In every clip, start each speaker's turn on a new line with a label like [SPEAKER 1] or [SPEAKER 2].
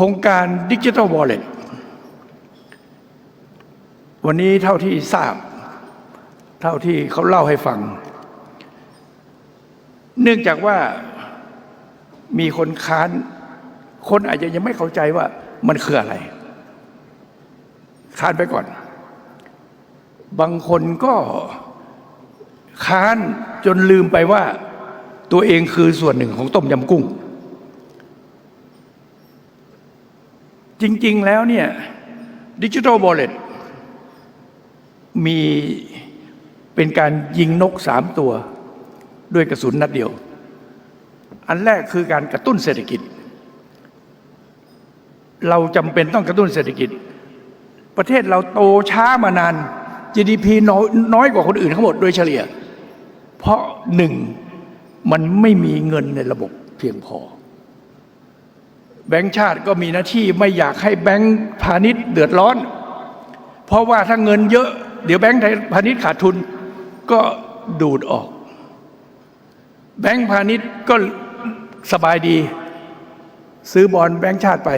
[SPEAKER 1] โครงการดิจิทัลวอลเล็ตวันนี้เท่าที่ทราบ เท่าที่เขาเล่าให้ฟัง เนื่องจากว่ามีคนค้าน คนอาจจะยังไม่เข้าใจว่ามันคืออะไร ค้านไปก่อน บางคนก็ค้านจนลืมไปว่า ตัวเองคือส่วนหนึ่งของต้มยำกุ้ง จริง ๆ แล้วเนี่ยดิจิทัล w อลเลตมีเป็นการยิงนกสามตัวด้วยกระสุนนัดเดียว อันแรกคือการกระตุ้นเศรษฐกิจ เราจำเป็นต้องกระตุ้นเศรษฐกิจ ประเทศเราโตช้ามานาน GDP น้อยน้อยกว่าคนอื่นทั้งหมดโดยเฉลี่ย เพราะหนึ่งมันไม่มีเงินในระบบเพียงพอ แบงก์ชาติก็มีหน้าที่ไม่อยากให้แบงก์พาณิชย์เดือดร้อน เพราะว่าถ้าเงินเยอะ เดี๋ยวแบงก์พาณิชย์ขาดทุนก็ดูดออก แบงก์พาณิชย์ก็สบายดี ซื้อบอลแบงก์ชาติไป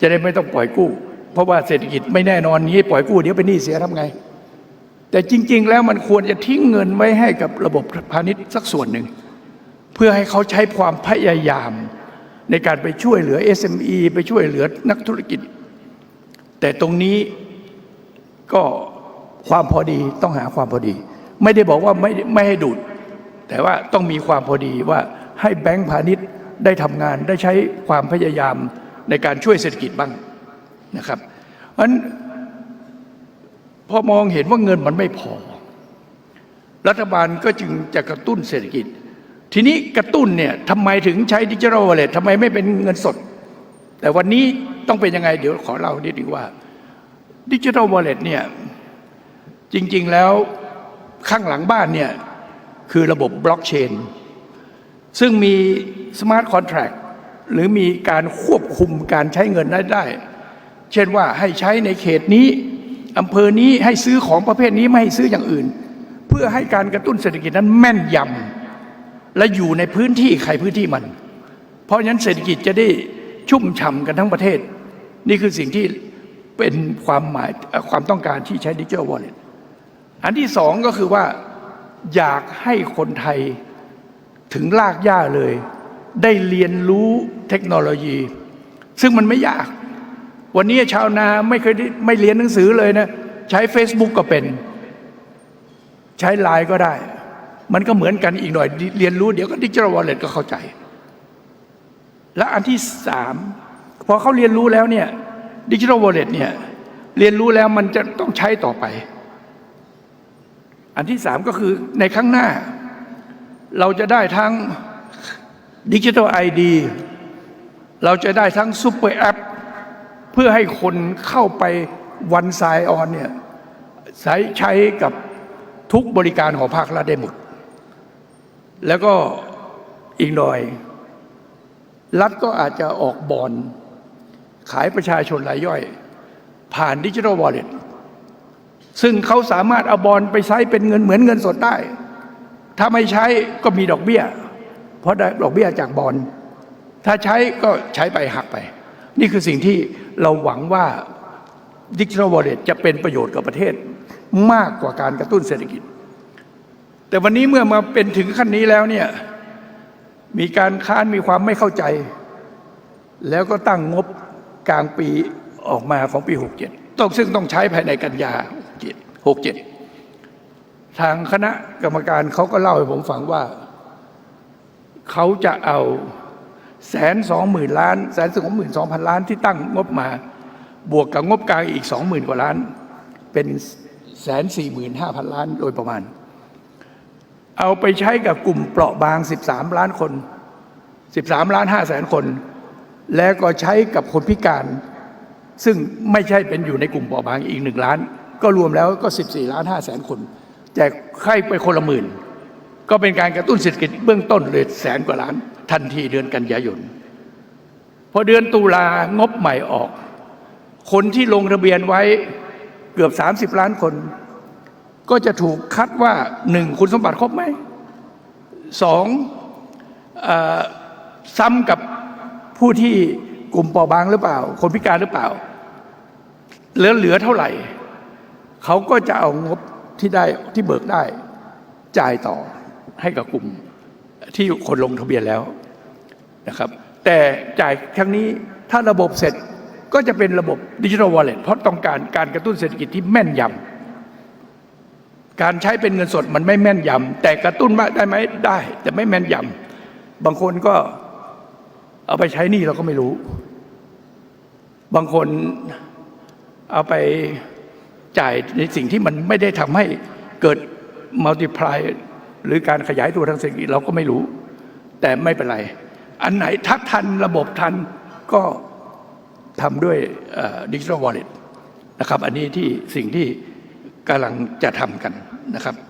[SPEAKER 1] จะได้ไม่ต้องปล่อยกู้ เพราะว่าเศรษฐกิจไม่แน่นอนนี้ปล่อยกู้เดี๋ยวเป็นหนี้เสียทำไง แต่จริง ๆ แล้วมันควรจะทิ้งเงินไว้ให้กับระบบพาณิชย์สักส่วนหนึ่ง เพื่อให้เขาใช้ความพยายาม ในการไปช่วยเหลือ SME ไปช่วยเหลือนักธุรกิจ แต่ตรงนี้ก็ความพอดีต้องหาความพอดี ไม่ได้บอกว่าไม่ไม่ให้ดูด แต่ว่าต้องมีความพอดีว่าให้แบงก์พาณิชย์ได้ทำงานได้ใช้ความพยายามในการช่วยเศรษฐกิจบ้างนะครับเพราะฉะนั้นพอมองเห็นว่าเงินมันไม่พอ รัฐบาลก็จึงจะกระตุ้นเศรษฐกิจ ทีนี้กระตุ้นเนี่ยทำไมถึงใช้ดิจิทัลวอลเล็ตทำไมไม่เป็นเงินสด แต่วันนี้ต้องเป็นยังไง เดี๋ยวขอเล่านิดนึงว่าดิจิทัลวอลเล็ตเนี่ยจริง ๆแล้วข้างหลังบ้านเนี่ยคือระบบบล็อกเชนซึ่งมีสมาร์ทคอนแท็กหรือมีการควบคุมการใช้เงินได้ได้ เช่นว่าให้ใช้ในเขตนี้อำเภอนี้ให้ซื้อของประเภทนี้ไม่ให้ซื้ออย่างอื่น เพื่อให้การกระตุ้นเศรษฐกิจนั้นแม่นยำ และอยู่ในพื้นที่ใครพื้นที่มัน เพราะฉะนั้นเศรษฐกิจจะได้ชุ่มฉ่ำกันทั้งประเทศ นี่คือสิ่งที่เป็นความหมายความต้องการที่ใช้ดิจิทัลวอลเล็ตอันที่สองก็คือว่าอยากให้คนไทยถึงลากย่าเลย ได้เรียนรู้เทคโนโลยี ซึ่งมันไม่ยาก วันนี้ชาวนาไม่เคยได้ไม่เรียนหนังสือเลยนะ ใช้ Facebook ก็เป็น ใช้ไลน์ก็ได้ มันก็เหมือนกันอีกหน่อย เรียนรู้เดี๋ยวก็ดิจิทัลวอลเล็ตก็เข้าใจ และอันที่สามพอเขาเรียนรู้แล้วเนี่ยดิจิทัลวอลเล็ตเนี่ยเรียนรู้แล้วมันจะต้องใช้ต่อไป อันที่สามก็คือในข้างหน้า เราจะได้ทั้งดิจิทัลไอดีเราจะได้ทั้งซูเปอร์แอปเพื่อให้คนเข้าไปวันไซออนเนี่ยใช้ใช้กับทุกบริการของภาครัฐได้หมด แล้วก็อีกหน่อย รัฐก็อาจจะออกบอลขายประชาชนรายย่อย ผ่านดิจิทัลวอลเล็ตซึ่งเขาสามารถเอาบอลไปใช้เป็นเงินเหมือนเงินสดได้ ถ้าไม่ใช้ก็มีดอกเบี้ย เพราะได้ดอกเบี้ยจากบอลถ้าใช้ก็ใช้ไปหักไป นี่คือสิ่งที่เราหวังว่าดิจิทัลวอลเล็ตจะเป็นประโยชน์กับประเทศมากกว่าการกระตุ้นเศรษฐกิจ แต่วันนี้เมื่อมาเป็นถึงขั้นนี้แล้วเนี่ยมีการค้านมีความไม่เข้าใจ แล้วก็ตั้งงบกลางปีออกมาของปี 67ต้องซึ่งต้องใช้ภายในกันยา67 ทางคณะกรรมการเขาก็เล่าให้ผมฟังว่า เขาจะเอาแสนสองหมื่นล้านแสนสองหมื่นสองพันล้านที่ตั้งงบมา บวกกับงบกลางอีกสองหมื่นกว่าล้าน เป็นแสนสี่หมื่นห้าพันล้านโดยประมาณ เอาไปใช้กับกลุ่มเปราะบาง 13 ล้านคน 13 ล้าน5แสนคน แล้วก็ใช้กับคนพิการ ซึ่งไม่ใช่เป็นอยู่ในกลุ่มเปราะบางอีกหนึ่งล้าน ก็รวมแล้วก็ 14 ล้าน5แสนคน แจกให้ไปคนละหมื่น ก็เป็นการกระตุ้นเศรษฐกิจเบื้องต้นเลยแสนกว่าล้าน ทันทีเดือนกันยายนพอเดือนตุลางบใหม่ออก คนที่ลงทะเบียนไว้เกือบ 30 ล้านคน ก็จะถูกคัดว่าหนึ่งคุณสมบัติครบไหมสองอซ้ำกับผู้ที่กลุ่มเปราะบางหรือเปล่า คนพิการหรือเปล่าเหลือเหลือเท่าไหร่ เขาก็จะเอางบที่ได้ที่เบิกได้ จ่ายต่อให้กับกลุ่มที่คนลงทะเบียนแล้วนะครับ แต่จ่ายครั้งนี้ถ้าระบบเสร็จก็จะเป็นระบบดิจิทัลวอลเล็ตเพราะต้องการการกระตุ้นเศรษฐกิจที่แม่นยำ การใช้เป็นเงินสดมันไม่แม่นยำแต่กระตุ้นมาได้ไหมได้ แต่ไม่แม่นยำบางคนก็เอาไปใช้หนี่เราก็ไม่รู้ บางคนเอาไปจ่ายในสิ่งที่มันไม่ได้ทำให้เกิดมัลติพลายหรือการขยายตัวทางเศรษฐกิจเราก็ไม่รู้ แต่ไม่เป็นไร อันไหนทักทันระบบทันก็ทำด้วยดิจิทัลวอลเล็ตนะครับ อันนี้ที่สิ่งที่ กำลังจะทำกันนะครับ